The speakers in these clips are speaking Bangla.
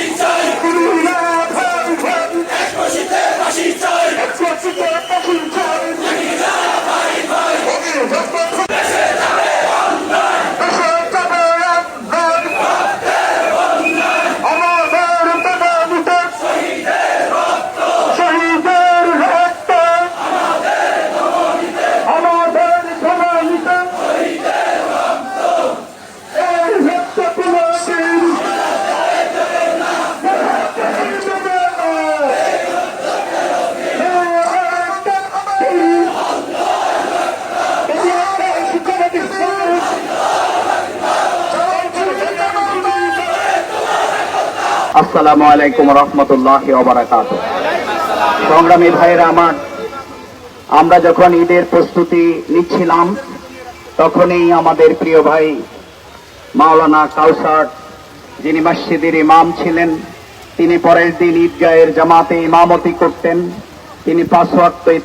Washington. আসসালামু আলাইকুম রহমতুল্লাহ সংগ্রামী ভাইয়েরা আমার, আমরা যখন ঈদের প্রস্তুতি নিচ্ছিলাম, তখনই আমাদের প্রিয় ভাই মাওলানা কাউসার, যিনি মসজিদের ইমাম ছিলেন, তিনি পরের দিন ঈদগাহের জামাতে ইমামতি করতেন। তিনি পাঁচ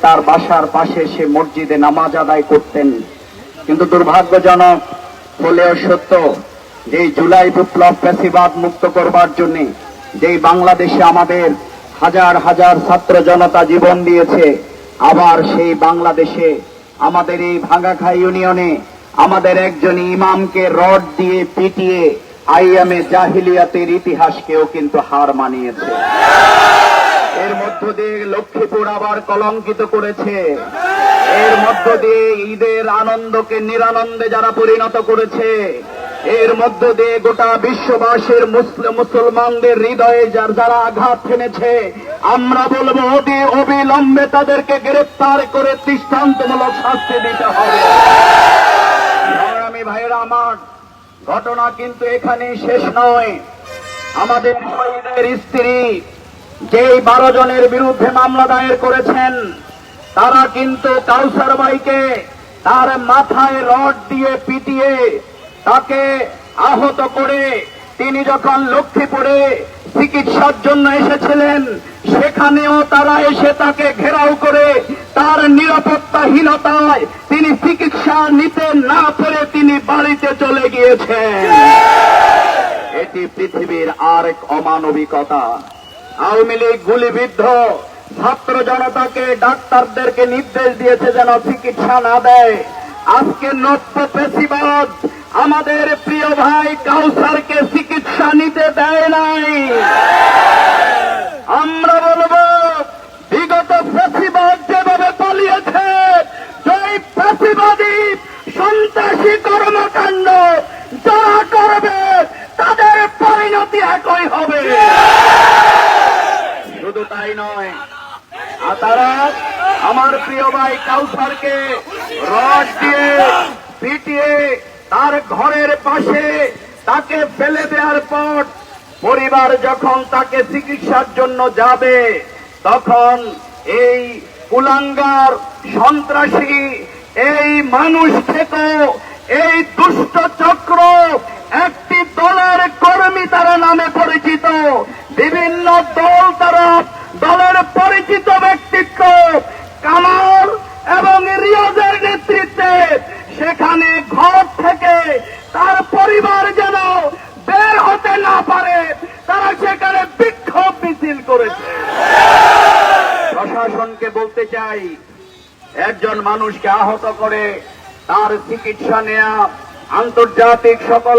তার বাসার পাশে সে মসজিদে নামাজ আদায় করতেন। কিন্তু দুর্ভাগ্যজনক, হলেও সত্য যে জুলাই বিপ্লব ফ্যাসিবাদ মুক্ত করবার জন্য যেই বাংলাদেশে আমাদের হাজার হাজার ছাত্র জনতা জীবন দিয়েছে, আবার সেই বাংলাদেশে আমাদের এই ভাঙ্গাখাই ইউনিয়নে আমাদের একজন ইমামকে রড দিয়ে পিটিয়ে আইএমএ জাহিলিয়াতের ইতিহাসকেও কিন্তু হার মানিয়েছে। এর মধ্য দিয়ে লক্ষ্মীপুর আবার কলঙ্কিত করেছে। এর মধ্য দিয়ে ঈদের আনন্দকে নিরানন্দে যারা পরিণত করেছে। এর মধ্য দিয়ে গোটা বিশ্ববাসীর মুসলিম মুসলমানদের হৃদয়ে যার যারা আঘাত হেনেছে আমরা বলব অতি অবিলম্বে তাদেরকে গ্রেফতার করে দৃষ্টান্তমূলক শাস্তি দিতে হবে। সংগ্রামী আমার, ঘটনা কিন্তু এখানে শেষ নয়। আমাদের শহীদের স্ত্রী, যেই বারো জনের বিরুদ্ধে মামলা দায়ের করেছেন, তারা কিন্তু কাউসার ভাইকে তার মাথায় রড দিয়ে পিটিয়ে তাকে আহত করে তিনি যখন লক্ষ্মীপুরে চিকিৎসার জন্য এসেছিলেন, সেখানেও তারা এসে তাকে ঘেরাও করে তার নিরাপত্তাহীনতায় তিনি চিকিৎসা নিতে না পেরে তিনি বাড়িতে চলে গিয়েছেন। এটি পৃথিবীর আরেক অমানবিকতা। আওয়ামী লীগ গুলিবিদ্ধ। ছাত্র জনতাকে ডাক্তারদেরকে নির্দেশ দিয়েছে যেন চিকিৎসা না দেয়। আজকে নব্য পেশিবাদ আমাদের প্রিয় ভাই কাউসারকে চিকিৎসা নিতে দেয় নাই। আমরা বলব, বিগত প্রতিবাদ যেভাবে পালিয়েছে, সেই প্রতিবাদী সন্ত্রাসী কর্মকাণ্ড যারা করবে, তাদের পরিণতি একই হবে। শুধু তাই নয় তারা আমার প্রিয় ভাই কাউসারকে রড দিয়ে পিটিয়ে তার ঘরের পাশে তাকে ফেলে দেওয়ার পর পরিবার যখন তাকে চিকিৎসার জন্য যাবে, তখন এই কুলাঙ্গার সন্ত্রাসী, এই মানুষ থেকে এই দুষ্ট চক্র একটি দলের কর্মী তারা নামে পরিচিত। বিভিন্ন দল তারা দলের পরিচিত ব্যক্তিত্ব, কামাল এবং রিয়াজের নেতৃত্বে সেখানে ঘর থেকে তার পরিবার যেন বের হতে না পারে, তারা সেখানে বিক্ষোভ মিছিল করেছে। প্রশাসনকে বলতে চাই, একজন মানুষকে আহত করে তার চিকিৎসা নেয়া আন্তর্জাতিক সকল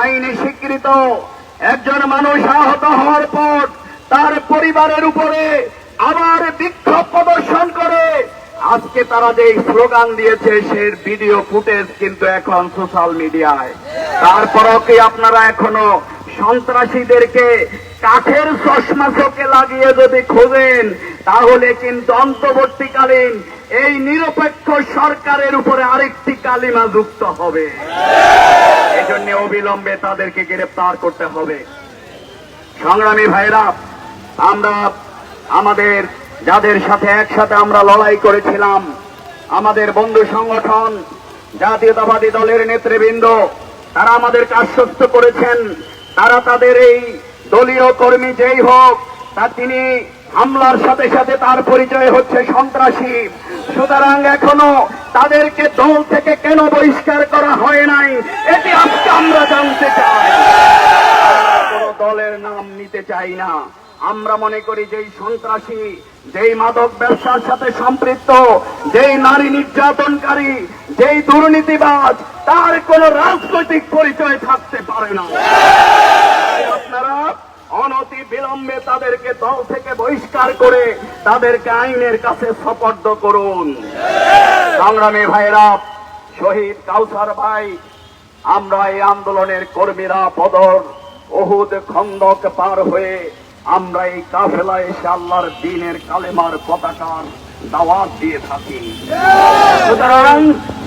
আইনে স্বীকৃত একজন মানুষ আহত হওয়ার পর তার পরিবারের উপরে আবার বিক্ষোভ প্রদর্শন করে। আজকে তারা যে স্লোগান দিয়েছে সে ভিডিও ফুটেজ কিন্তু এখন সোশ্যাল মিডিয়ায়। তারপরও কি আপনারা এখনও সন্ত্রাসীদেরকে কাঠের চশমা চোখে লাগিয়ে যদি খোঁজেন, তাহলে কিন্তু অন্তর্বর্তীকালীন এই নিরপেক্ষ সরকারের উপরে আরেকটি কালিমা যুক্ত হবে। এই জন্য অবিলম্বে তাদেরকে গ্রেপ্তার করতে হবে। সংগ্রামী ভাইরা, আমরা আমাদের যাদের সাথে একসাথে আমরা লড়াই করেছিলাম, আমাদের বন্ধু সংগঠন, জাতীয়তাবাদী দলের নেতৃবৃন্দ, তারা আমাদেরকে আশ্বস্ত করেছেন, তারা তাদের এই দলীয় কর্মী যেই হোক, তা তিনি হামলার সাথে সাথে তার পরিচয় হচ্ছে সন্ত্রাসী। সুতরাং এখনও তাদেরকে দল থেকে কেন বহিষ্কার করা হয় নাই, এটি আজকে আমরা জানতে চাই। দলের নাম নিতে চাই না। আমরা মনে করি যেই সন্ত্রাসী যেই মাদক ব্যবসার সাথে সম্পৃক্ত, যেই নারী নির্যাতনকারী, যেই দুর্নীতিবাজ, তার কোন রাজনৈতিক পরিচয় থাকতে পারে না। আপনারা অনতি বিলম্বে তাদেরকে দল থেকে বহিষ্কার করে তাদেরকে আইনের কাছে সপর্দ করুন। সংগ্রামী ভাইরা, শহীদ কাউসার ভাই, আমরা এই আন্দোলনের কর্মীরা বদর, ওহুদ খন্দক পার হয়ে আমরা এই কাফেলা এসে আল্লাহর দিনের কালেমার পতাকার দাওয়াত দিয়ে থাকি। সুতরাং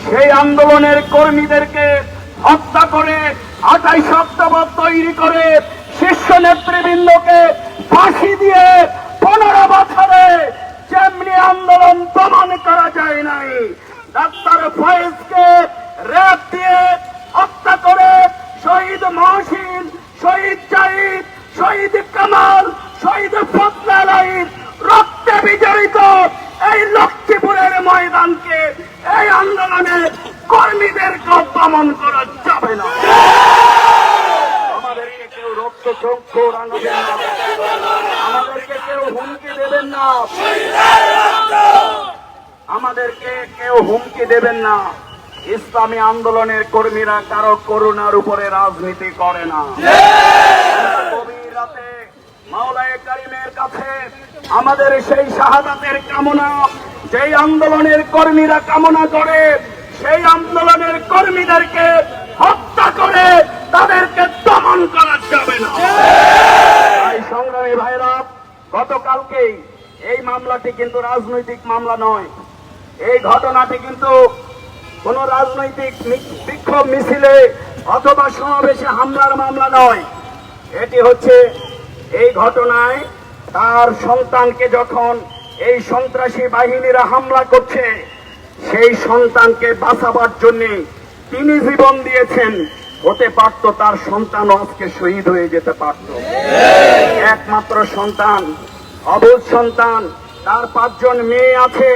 সেই আন্দোলনের কর্মীদেরকে হত্যা করে, আঠাইশ সপ্তাহ তৈরি করে শীর্ষ নেতৃবৃন্দকে ফাঁসি দিয়ে পনেরো বছরে যেমনি আন্দোলন দমন করা যায় নাই, ডাক্তার ফয়েজকে র্যাব দিয়ে হত্যা করে শহীদ মহসিন শহীদ জাহিদ শহীদ কামাল শহীদ ফজলালাইন রক্তে বিজড়িত এই লক্ষ্মীপুরের ময়দানকে এই আন্দোলনের কর্মীদেরকে দমন করা যাবে না আমাদেরকে কেউ রক্ত চক্ষু রাঙাবেন না আমাদেরকে কেউ হুমকি দেবেন না আমাদেরকে কেউ হুমকি দেবেন না। ইসলামী আন্দোলনের কর্মীরা কারও করুণার উপরে রাজনীতি করে না। আমাদের সেই শাহাদাতের কামনা, যেই আন্দোলনের কর্মীরা কামনা করে, সেই আন্দোলনের কর্মীদেরকে হত্যা করে তাদেরকে দমন করা যাবে না। সংগ্রামী ভাইরা, গতকালকেই মামলাটি কিন্তু রাজনৈতিক মামলা নয়। এই ঘটনাটি কিন্তু কোন রাজনৈতিক বিক্ষোভ মিছিলে অথবা সমাবেশে হামলার মামলা নয়। এটি হচ্ছে এই ঘটনায় তার সন্তানকে যখন এই সন্ত্রাসী বাহিনীরা হামলা করছে, সেই সন্তানকে বাঁচাবার জন্য তিনি জীবন দিয়েছেন। হতে পারত তার সন্তান আজকে শহীদ হয়ে যেতে পারত। একমাত্র সন্তান, অবুধ সন্তান তার পাঁচজন মেয়ে আছে।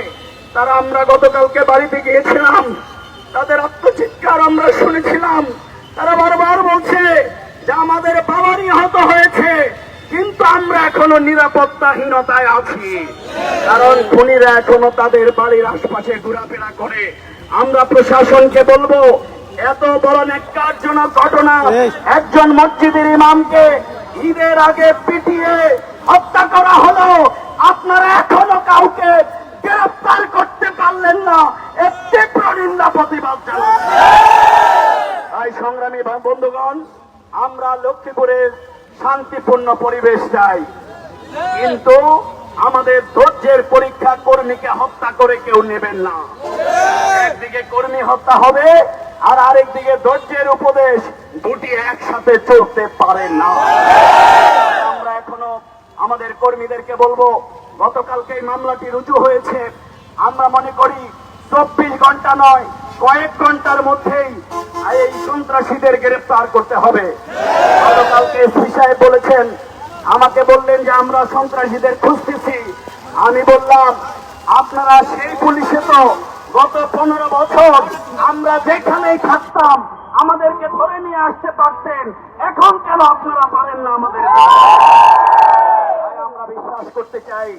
তারা আমরা গতকালকে বাড়িতে গিয়েছিলাম। তাদের আত্মচিৎকার আমরা শুনেছিলাম। তারা বারবার বলছে যে আমাদের বাবারই হত হয়েছে কিন্তু আমরা এখনও নিরাপত্তাহীনতায় আছি। কারণ খুনিরা এখনও তাদের বাড়ির আশপাশে ঘোরাফেরা করে। আমরা প্রশাসনকে বলব এত বড় ন্যাক্কারজনক ঘটনা একজন মসজিদের ইমামকে ঈদের আগে পিটিয়ে হত্যা করা হলো। আপনারা কাউকে গ্রেফতার করতে পারলেন না। এর তীব্র প্রতিবাদ তাই সংগ্রামী বন্ধুগণ, আমরা লক্ষ্মীপুরের শান্তিপূর্ণ পরিবেশ চাই। কিন্তু আমাদের ধৈর্যের পরীক্ষা কর্মীকে হত্যা করে কেউ নেবেন না। একদিকে কর্মী হত্যা হবে, আর আরেকদিকে ধৈর্যের উপদেশ দুটি একসাথে চলতে পারে না। আমরা এখনও আমাদের কর্মীদেরকে বলব গতকালকে এই মামলাটি রুজু হয়েছে। আমরা মনে করি চব্বিশ ঘণ্টা নয়, কয়েক ঘণ্টার মধ্যেই এই সন্ত্রাসীদের গ্রেফতার করতে হবে। গতকালকে এসপি সাহেব বলেছেন, আমাকে বললেন যে আমরা সন্ত্রাসীদের খুঁজতেছি। আমি বললাম, আপনারা সেই পুলিশে তো গত পনেরো বছর আমরা যেখানেই থাকতাম আমাদেরকে ধরে নিয়ে আসতে পারতেন। এখন কেন আপনারা পারেন না আমাদের? আমরা বিশ্বাস করতে চাই,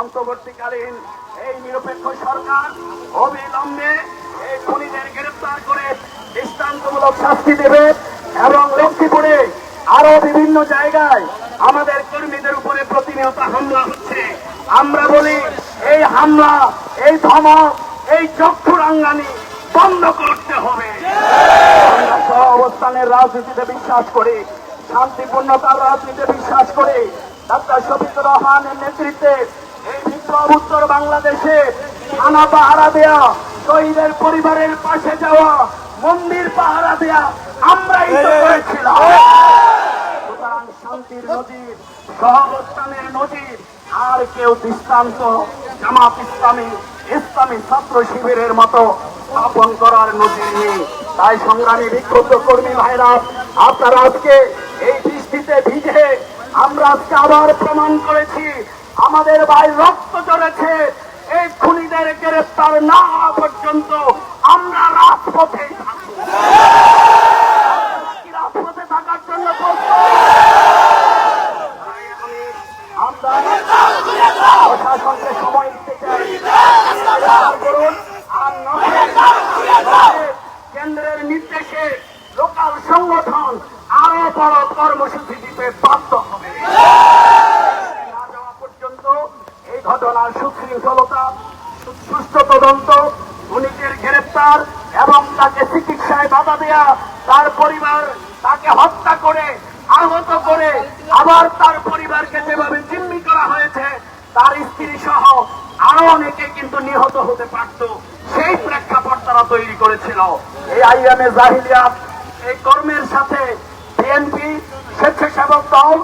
অন্তর্বর্তীকালীন এই নিরপেক্ষ সরকার অবিলম্বে এই খুনিদের গ্রেফতার করে দৃষ্টান্তমূলক শাস্তি দেবে এবং লক্ষ্মীপুরে আরও বিভিন্ন জায়গায় আমাদের কর্মীদের উপরে প্রতিনিয়ত হামলা হচ্ছে। আমরা বলি, এই হামলা, এই ধমক, এই চক্ষুরাঙ্গানি বন্ধ করতে হবে। অবস্থানের রাজনীতিতে বিশ্বাস করি শান্তিপূর্ণতার রাজনীতিতে বিশ্বাস করি ডাক্তার শফিকুর রহমানের নেতৃত্বে এই বিপ্লব উত্তর বাংলাদেশে থানা পাহারা দেয়া শহীদের পরিবারের পাশে যাওয়া মন্দির পাহারা দেয়া আমরাই তো করেছিলাম। সুতরাং শান্তির নজির সহাবস্থানের নজির আর কেউ দৃষ্টান্ত জামাত ইসলামী ইসলামী ছাত্র শিবিরের মতো স্থাপন করার নজির নেই। তাই সংগ্রামী বিক্ষুব্ধ কর্মী ভাইরা, আপনারা আজকে এই বৃষ্টিতে ভিজে আমরা আজকে আবার প্রমাণ করেছি, আমাদের ভাই রক্ত চড়েছে এই খুনিদের গ্রেফতার না হওয়া পর্যন্ত আমরা রাজপথে সময় দিতে চাই। করুন আর সংগঠন আরও বড় কর্মসূচি দিতে বাধ্য হবে। ঘটনার সুশৃঙ্খলতা তদন্ত, খুনিদের গ্রেপ্তার এবং তাকে চিকিৎসায় বাধা দেয়া, তার পরিবার তাকে হত্যা করে, আহত করে, আবার তার পরিবারকে যেভাবে জিম্মি করা হয়েছে, তার স্ত্রী সহ আরও অনেকে কিন্তু নিহত হতে পারত। সেই প্রেক্ষাপট তারা তৈরি করেছিল। এই আইএমএ জাহিলিয়াত এই কর্মের সাথে বিএনপি স্বেচ্ছাসেবক দল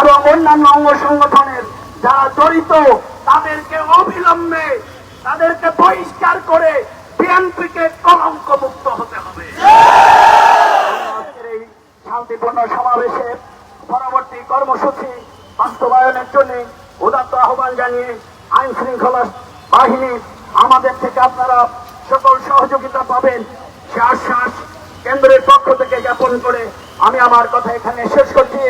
এবং অন্যান্য অঙ্গ সংগঠনের যারা জড়িত, তাদেরকে অবিলম্বে, তাদেরকে বহিষ্কার করে বিএনপিকে কলঙ্ক মুক্ত হতে হবে। শান্তিপূর্ণ সমাবেশে পরবর্তী কর্মসূচি বাস্তবায়নের জন্য উদাত্ত আহ্বান জানিয়ে আইন শৃঙ্খলা বাহিনী আমাদের থেকে আপনারা সকল সহযোগিতা পাবেন। সে আশ্বাস কেন্দ্রের পক্ষ থেকে জ্ঞাপন করে আমি আমার কথা এখানে শেষ করছি।